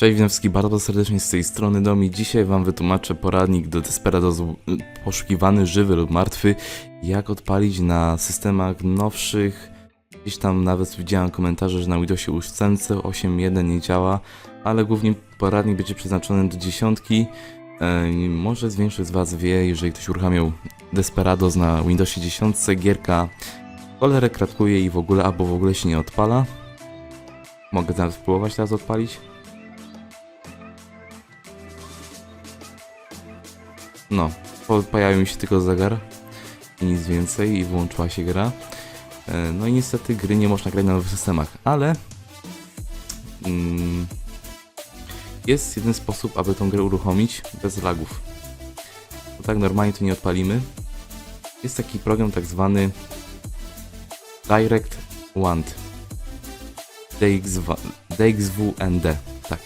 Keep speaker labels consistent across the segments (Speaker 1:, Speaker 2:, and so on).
Speaker 1: Cześć, witam wszystkich bardzo serdecznie z tej strony Domi. Dzisiaj wam wytłumaczę poradnik do Desperado z- poszukiwany żywy lub martwy, jak odpalić na systemach nowszych. Gdzieś tam nawet widziałem komentarze, że na Windowsie już Cence 8.1 nie działa, ale głównie poradnik będzie przeznaczony do dziesiątki. E, może większość z was wie, jeżeli ktoś uruchamiał Desperados na Windowsie 10, gierka cholerę kratkuje i w ogóle, albo w ogóle się nie odpala. Mogę teraz spróbować teraz odpalić. No, po- pojawił mi się tylko zegar i nic więcej i włączyła się gra. E, No i niestety gry nie można grać na nowych systemach, ale mm, jest jeden sposób, aby tą grę uruchomić bez lagów. Bo tak normalnie to nie odpalimy. Jest taki program tak zwany Direct Want. DXW, DXWND, tak.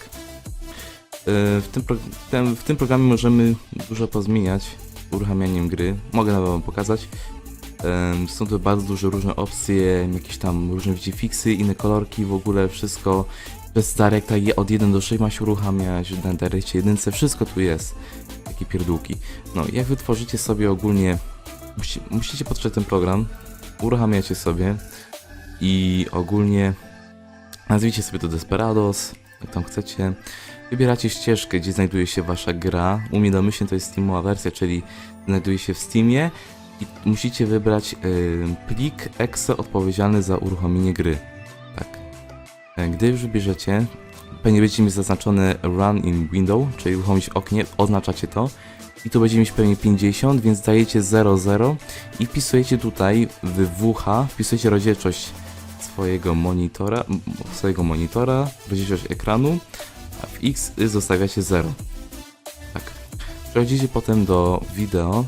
Speaker 1: E, W tym, tem, w tym programie możemy dużo pozmieniać uruchamianiem gry. Mogę nawet wam pokazać. Em, Są tu bardzo duże różne opcje, jakieś tam różne wiecie, fixy, inne kolorki, w ogóle wszystko bez je- od 1 do 6 ma się uruchamiać, na Directie 1, wszystko tu jest. Takie pierdółki. No, jak wy tworzycie sobie ogólnie, musi, musicie potrzeć ten program, uruchamiacie sobie i ogólnie nazwijcie sobie to Desperados, tam chcecie. Wybieracie ścieżkę, gdzie znajduje się wasza gra. U mnie domyślnie to jest Steamowa wersja, czyli znajduje się w Steamie i musicie wybrać y, plik exe odpowiedzialny za uruchomienie gry. Tak. E, Gdy już wybierzecie, pewnie będzie mieć zaznaczone Run in Window, czyli uruchomić oknie, oznaczacie to. I tu będzie mieć pewnie 50, więc dajecie 00 i wpisujecie tutaj w WH, wpisujecie rozdzielczość swojego monitora, swojego monitora, rozdzielczość ekranu, a w X zostawiacie 0. Tak. Przechodzicie potem do wideo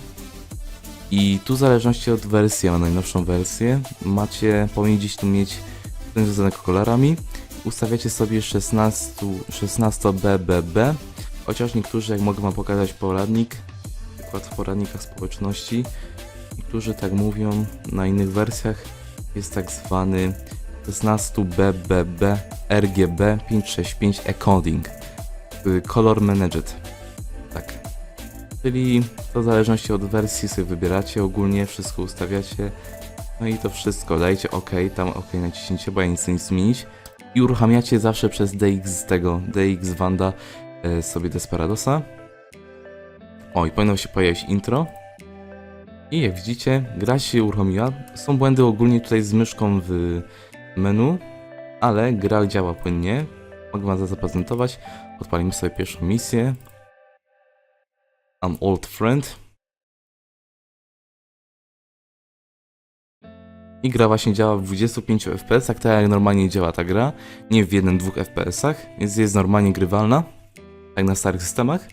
Speaker 1: i tu w zależności od wersji, a najnowszą wersję, macie, powinni gdzieś tu mieć ten związanego kolorami. Ustawiacie sobie 16, 16 BBB, chociaż niektórzy, jak mogę wam pokazać poradnik, przykład w poradnikach społeczności, niektórzy tak mówią, na innych wersjach jest tak zwany 16 BBB RGB 565 Encoding y, Color Managed. Tak. Czyli to w zależności od wersji sobie wybieracie, ogólnie wszystko ustawiacie. No i to wszystko, dajcie OK, tam OK naciśnijcie, bo ja nic nie zmienić. I uruchamiacie zawsze przez DX z tego, DX Wanda e, sobie Desperadosa. O, i powinno się pojawić intro. I jak widzicie, gra się uruchomiła. Są błędy ogólnie tutaj z myszką w menu, ale gra działa płynnie. Mogę wam zaprezentować. Odpalimy sobie pierwszą misję. An old friend. I gra właśnie działa w 25 FPS, tak jak normalnie działa ta gra. Nie w 1-2 FPS, więc jest normalnie grywalna. Jak na starych systemach.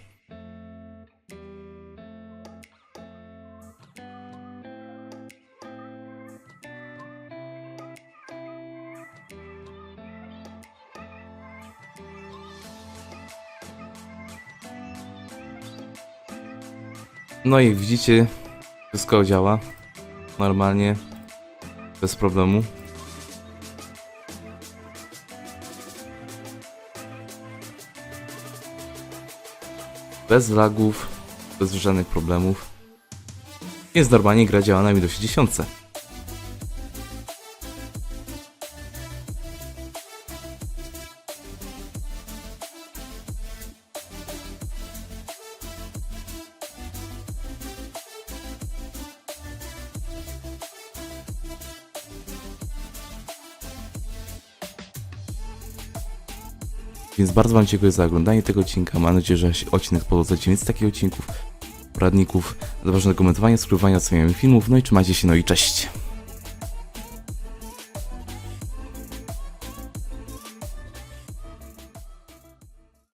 Speaker 1: No i widzicie, wszystko działa normalnie, bez problemu. Bez lagów, bez żadnych problemów. Jest normalnie gra działa na Windowsie 10. Więc bardzo Wam dziękuję za oglądanie tego odcinka. Mam nadzieję, że odcinek podoba więcej takich odcinków, poradników, zapraszam do komentowania, subskrybowania, oceniania filmów. No i trzymajcie się, no i cześć!